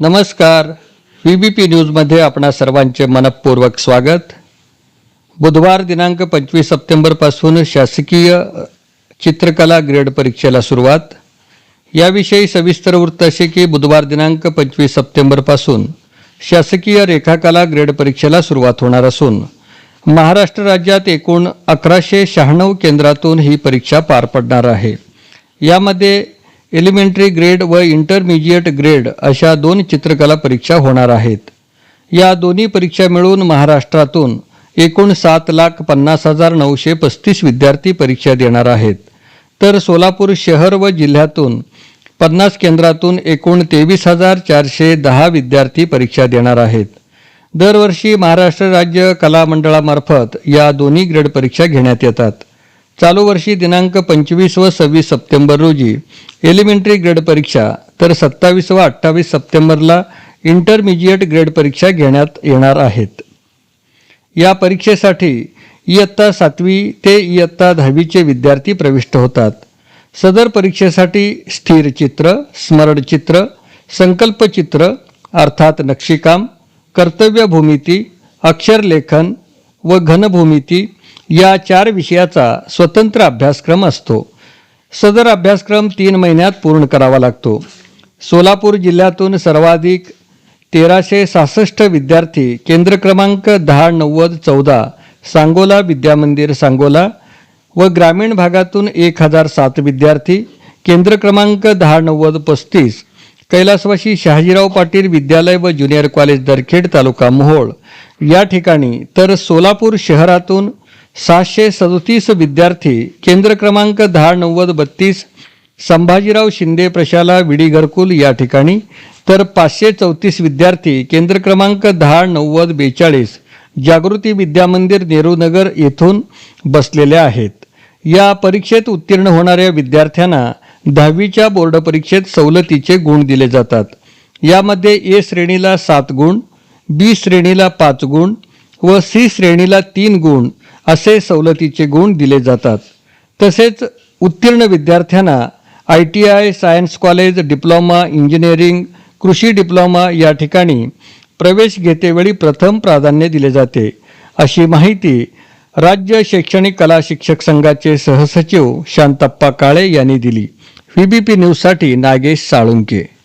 नमस्कार. व्ही बी पी न्यूजमध्ये आपणा सर्वांचे मनपूर्वक स्वागत. बुधवार दिनांक पंचवीस सप्टेंबरपासून शासकीय चित्रकला ग्रेड परीक्षेला सुरुवात. याविषयी सविस्तर वृत्त असे की बुधवार दिनांक पंचवीस सप्टेंबरपासून शासकीय रेखाकला ग्रेड परीक्षेला सुरुवात होणार असून महाराष्ट्र राज्यात एकूण अकराशे शहाण्णव केंद्रातून ही परीक्षा पार पडणार आहे. यामध्ये एलिमेंटरी ग्रेड व इंटरमिजिएट ग्रेड अशा दोन चित्रकला परीक्षा होणार आहेत. या दोन्ही परीक्षा मिळून महाराष्ट्रातून एकूण सात लाख पन्नास हजार नऊशे पस्तीस विद्यार्थी परीक्षा देणार आहेत. तर सोलापूर शहर व जिल्ह्यातून पन्नास केंद्रातून एकूण तेवीस हजार चारशे दहा विद्यार्थी परीक्षा देणार आहेत. दरवर्षी महाराष्ट्र राज्य कला मंडळामार्फत या दोन्ही ग्रेड परीक्षा घेण्यात येतात. चालू वर्षी दिनांक पंचवीस व सव्वीस सप्टेंबर रोजी एलिमेंटरी ग्रेड परीक्षा तर सत्तावीस व अठ्ठावीस सप्टेंबरला इंटरमिजिएट ग्रेड परीक्षा घेण्यात येणार आहेत. या परीक्षेसाठी इयत्ता सातवी ते इयत्ता दहावीचे विद्यार्थी प्रविष्ट होतात. सदर परीक्षेसाठी स्थिर चित्र स्मरणचित्र संकल्पचित्र अर्थात नक्षीकाम कर्तव्य भूमिती अक्षरलेखन व घनभूमिती या चार विषयाचा स्वतंत्र अभ्यासक्रम असतो. सदर अभ्यासक्रम तीन महिन्यात पूर्ण करावा लागतो. सोलापूर जिल्ह्यातून सर्वाधिक तेराशे सहासष्ट विद्यार्थी केंद्र क्रमांक दहा नव्वद चौदा सांगोला विद्यामंदिर सांगोला व ग्रामीण भागातून एक हजार सात विद्यार्थी केंद्र क्रमांक दहा नव्वद पस्तीस कैलासवाशी शहाजीराव पाटील विद्यालय व ज्युनियर कॉलेज दरखेड तालुका मोहोळ या ठिकाणी तर सोलापूर शहरातून सहाशे सदोतीस विद्यार्थी केंद्र क्रमांक दहा नव्वद बत्तीस संभाजीराव शिंदे प्रशाला विडी घरकुल या ठिकाणी तर पाचशे चौतीस विद्यार्थी केंद्र क्रमांक दहा नव्वद बेचाळीस जागृती विद्यामंदिर नेहरूनगर येथून बसलेले आहेत. या परीक्षेत उत्तीर्ण होणाऱ्या विद्यार्थ्यांना दहावीच्या बोर्ड परीक्षेत सवलतीचे गुण दिले जातात. यामध्ये ए श्रेणीला सात गुण बी श्रेणीला पाच गुण व सी श्रेणीला तीन गुण असे सवलतीचे गुण दिले जातात. तसेच उत्तीर्ण विद्यार्थ्यांना I T I science college diploma engineering कृषी डिप्लोमा या ठिकाणी प्रवेश घेतेवेळी प्रथम प्राधान्य दिले जाते. अशी माहिती राज्य शैक्षणिक कला शिक्षक संघाचे सहसचिव शांतप्पा काळे यांनी दिली. व्ही बी पी न्यूजसाठी नागेश साळुंके.